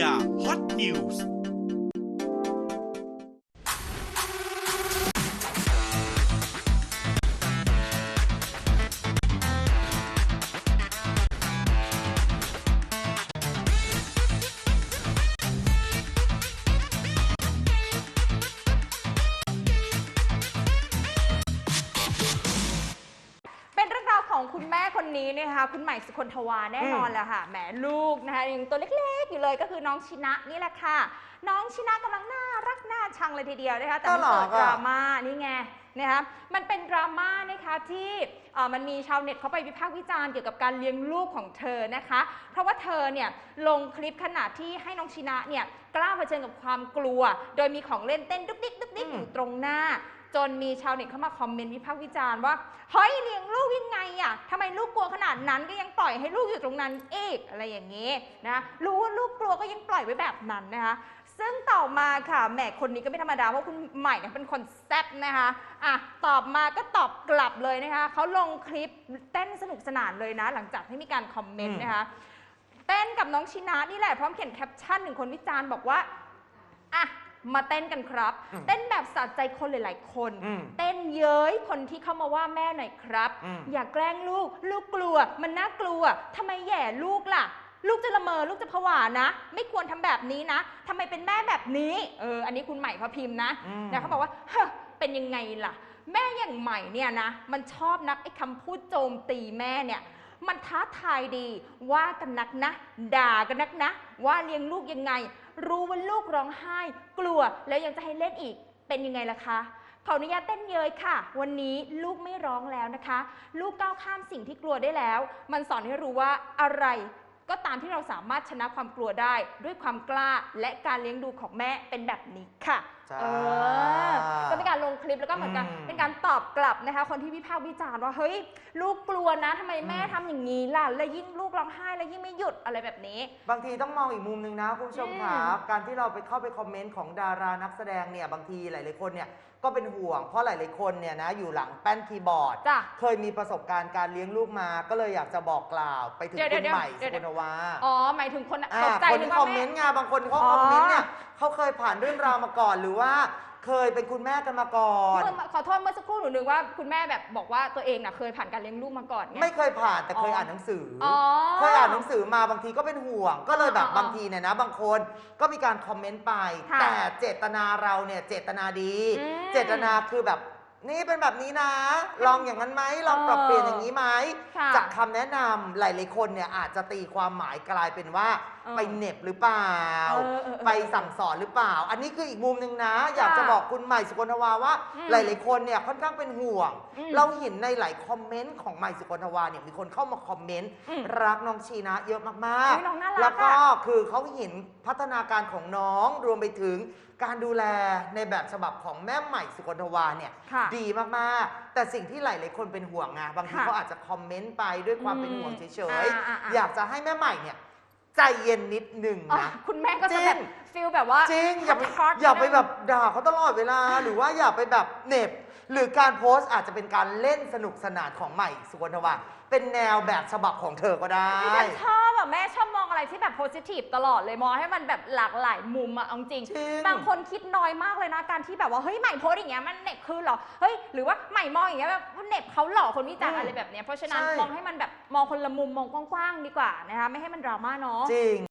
ยาฮอตนิวส์ คุณแม่คนนี้นะคะคุณใหม่สุคนทวาแน่นอนแหละค่ะแหมลูกนะคะยังตัวเล็กๆอยู่เลยก็คือน้องชินะนี่แหละค่ะ น้องชินะกำลังน่ารักน่าชังเลยทีเดียวนะคะแต่มันน่ารัเกิกดอะดราม่านี่ไงนะคะมันเป็นดราม่านะคะที่เอ่อมันมีชาวเน็ตเขาไปวิพากษ์วิจารณ์เกี่ยวกับการเลี้ยงลูกของเธอนะคะ เพราะว่าเธอเนี่ยลงคลิปขณะที่ให้น้องชินะเนี่ยกล้าเผชิญกับความกลัว โดยมีของเล่นเต้นดุกดิกดุกดิกอยู่ตรงหน้า จนมีชาวเน็ตเข้ามาคอมเมนต์วิพากษ์วิจารณ์ว่าเฮ้ยเลี้ยงลูกยังไงอะทำไมลูกกลัวขนาดนั้นก็ยังปล่อยให้ลูกอยู่ตรงนั้นเอกอะไรอย่างนี้นะรู้ว่าลูกกลัวก็ยังปล่อยไว้แบบนั้นนะคะซึ่งต่อมาค่ะแหมคนนี้ก็ไม่ธรรมดาเพราะคุณใหม่เนี่ยเป็นคนแซ่บนะคะอะตอบมาก็ตอบกลับเลยนะคะเขาลงคลิปเต้นสนุกสนานเลยนะ หลังจากที่มีการคอมเมนต์นะคะเต้นกับน้องชินะนี่แหละพร้อมเขียนแคปชั่นหนึ่งคนวิจารณ์บอกว่าอะ มาเต้นกันครับ อืมเต้นแบบสะใจคนหลาย ๆ คน อืมเต้นเย้ยคนที่เข้ามาว่าแม่หน่อยครับ อืม อย่าแกล้งลูก ลูกกลัว มันน่ากลัวทำไมแหย่ลูกล่ะ ลูกจะละเมอลูกจะผวานะ ไม่ควรทำแบบนี้นะทำไมเป็นแม่แบบนี้เอออันนี้คุณใหม่เขาพิมพ์นะอืม นะเขาบอกว่าเฮ้อเป็นยังไงล่ะ แม่อย่างใหม่เนี่ยนะ มันชอบนักไอ้คำพูดโจมตีแม่เนี่ย มันท้าทายดี ว่ากันนักนะ ด่ากันนักนะ ว่าเลี้ยงลูกยังไง รู้ว่าลูกร้องไห้ กลัวแล้วยังจะให้เล่นอีกเป็นยังไงล่ะคะขออนุญาตเต้นเยยค่ะ วันนี้ลูกไม่ร้องแล้วนะคะ ลูกก้าวข้ามสิ่งที่กลัวได้แล้ว มันสอนให้รู้ว่าอะไร ก็ตามที่เราสามารถชนะความกลัวได้ด้วยความกล้าและการเลี้ยงดูของแม่เป็นแบบนี้ค่ะจ้าเออก็เป็นการลงคลิปแล้วก็เหมือนกันอืมเป็นการตอบกลับนะคะ คนที่วิพากษ์วิจารณ์ว่าเฮ้ยลูกกลัวนะทำไมแม่อืมทำอย่างนี้ล่ะแล้วยิ่งลูกร้องไห้แล้วยิ่งไม่หยุดอะไรแบบนี้ บางทีต้องมองอีกมุมหนึ่งนะคุณผู้ชมอืมครับการที่เราไปเข้าไปคอมเมนต์ของดารานักแสดงเนี่ยบางทีหลายๆคนเนี่ยก็เป็นห่วง เพราะหลายๆคนเนี่ยนะอยู่หลังแป้นคีย์บอร์ด จ้ะ เคยมีประสบการณ์การเลี้ยงลูกมา ก็เลยอยากจะบอกกล่าวไปถึงเดี๋ยวคุณเดี๋ยวใหม่เดี๋สุยววรรณวา อ๋อ หมายถึงคนอ่าตกใจคนนึกที่คว่าอมเมแม่ นต์ไงบางคนเขาอ๋อคอมเมนต์เนี่ยเขาเคยผ่านเรื่องราวมาก่อนหรือว่า เคยเป็นคุณแม่กันมาก่อน เมื่อขอโทษเมื่อสักครู่หนูนึกว่าคุณแม่แบบบอกว่าตัวเองน่ะเคยผ่านการเลี้ยงลูกมาก่อนไง ไม่เคยผ่านแต่เคยอ๋ออ่อ่านหนังสือออ๋อเคยอ่านหนังสือมาบางทีก็เป็นห่วง ก็เลยแบบอ๋ออ๋อบางทีเนี่ยนะ บางคนก็มีการคอมเมนต์ไป ค่ะแต่เจตนาเราเนี่ยเจตนาดี อืมเจตนาคือแบบ นี่เป็นแบบนี้นะ ลองอย่างนั้นไหมลองปรับเปลี่ยนอย่างนี้ไหมค่ะ จากคำแนะนำหลายๆคนเนี่ยอาจจะตีความหมายกลายเป็นว่าเออไปเหน็บหรือเปล่า เออเออเออ ไปสั่งสอนหรือเปล่า อันนี้คืออีกมุมหนึ่งนะ อยากค่ะจะบอกคุณใหม่สุกลทวาว่า อืมหลาย ๆ คนเนี่ยค่อนข้างเป็นห่วง อืมเราเห็นในหลายคอมเมนต์ของใหม่สุกลทวาเนี่ยมีคนเข้ามาคอมเมนต์อืมรักน้องชีนะเยอะมากอุ๊ยน้องน่ารักแล้วก็อะคือเขาเห็นพัฒนาการของน้องรวมไปถึงการดูแลในแบบฉบับของแม่ใหม่สุกลทวาเนี่ย ค่ะดีมากๆ แต่สิ่งที่หลาย ๆ คนเป็นห่วงไงบางทีค่ะเขาอาจจะคอมเมนต์ไปด้วยความเป็นห่วงเฉยอ่าอ่าอ่าๆอยากจะให้แม่ใหม่เนี่ย ใจเย็นนิดหนึ่งอ๋อนะ คุณแม่ก็จริจะงแบบฟิลแบบว่าจริงอย่าไปฮอตๆอย่าไปนิดนึงแบบด่าเขาตลอดเวลา หรือว่าอย่าไปแบบเหน็บ หรือการโพสต์อาจจะเป็นการเล่นสนุกสนานของใหม่สุวรรณวาเป็นแนวแบบฉบับของเธอก็ได้ดิฉันชอบอะแม่ชอบมองอะไรที่แบบโพสิทีฟตลอดเลยมองให้มันแบบหลากหลายมุมอะเอาจริง จริง บางคนคิดน้อยมากเลยนะการที่แบบว่าเฮ้ยใหม่โพสอย่างเงี้ยมันเหน็บคือเหรอเฮ้ยหรือว่าใหม่มองอย่างเงี้ยแบบเหน็บเขาเหรอคนวิจารณ์อะไรแบบเนี้ยเพราะฉะนั้นใช่ มองให้มันแบบมองคนละมุมมองกว้างๆดีกว่านะคะไม่ให้มันดราม่าเนาะ จริง